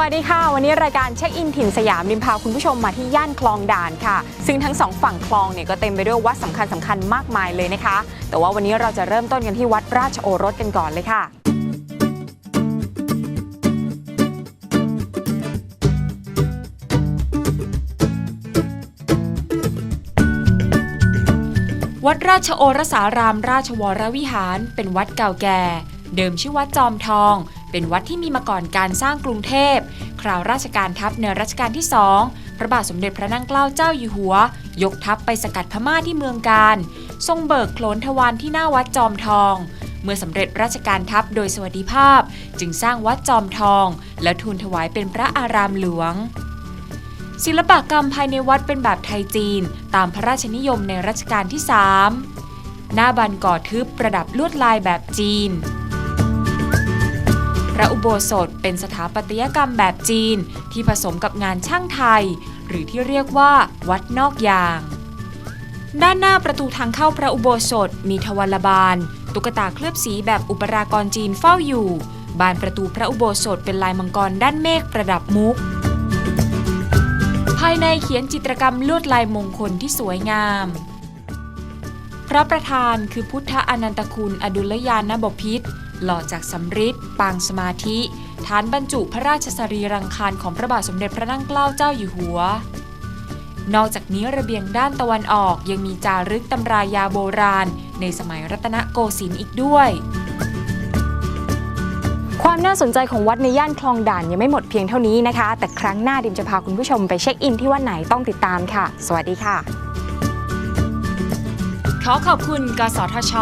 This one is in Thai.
วัสดีค่ะ วันนี้รายการเช็คอินถิ่นสยามริมพาคุณผู้ชมมาที่ย่านคลองด่านค่ะ ซึ่งทั้งสองฝั่งคลองเนี่ยก็เต็มไปด้วยวัดสำคัญสำคัญมากมายเลยนะคะ แต่ว่าวันนี้เราจะเริ่มต้นกันที่วัดราชโอรสกันก่อนเลยค่ะวัดราชโอรสารามราชวรวิหาร เป็นวัดเก่าแก่ เดิมชื่อวัดจอมทอง เป็นวัดที่มีมาก่อนการสร้างกรุงเทพ คราวราชการทัพในรัชกาลที่สองพระบาทสมเด็จพระนั่งเกล้าเจ้าอยู่หัว ยกทัพไปสกัดพม่าที่เมืองการ ทรงเบิกโขลนทวารที่หน้าวัดจอมทอง เมื่อสำเร็จราชการทัพโดยสวัสดิภาพ จึงสร้างวัดจอมทอง และทูลถวายเป็นพระอารามหลวงศิลปกรรมภายในวัดเป็นแบบไทยจีน ตามพระราชนิยมในรัชกาลที่ 3 หน้าบันก่อทึบประดับลวดลายแบบจีน ระอุโบสถเป็นสถาปัตยกรรมแบบจีน ที่ผสมกับงานช่างไทย หรือที่เรียกว่าวัดนอกยาง ด้านหน้าประตูทางเข้าพระอุโบสถมีทวารบานตุ๊กตาเคลือบสีแบบอุปรากรจีนเฝ้าอยู่ บานประตูพระอุโบสถเป็นลายมังกรด้านเมฆประดับมุก ภายในเขียนจิตรกรรมลวดลายมงคลที่สวยงามพระประธานคือพุทธอนันตคุณอดุลยานบพิษ หล่อจากสำริดปางสมาธิ ฐานบรรจุพระราชสรีรังคารของพระบาทสมเด็จพระนั่งเกล้าเจ้าอยู่หัว นอกจากนี้ระเบียงด้านตะวันออกยังมีจารึกตำรายาโบราณ ในสมัยรัตนโกสินทร์อีกด้วยความน่าสนใจของวัดในย่านคลองด่านยังไม่หมดเพียงเท่านี้นะคะ แต่ครั้งหน้าดิมจะพาคุณผู้ชมไปเช็คอินที่วัดไหนต้องติดตามค่ะ สวัสดีค่ะ ขอขอบคุณ กสทช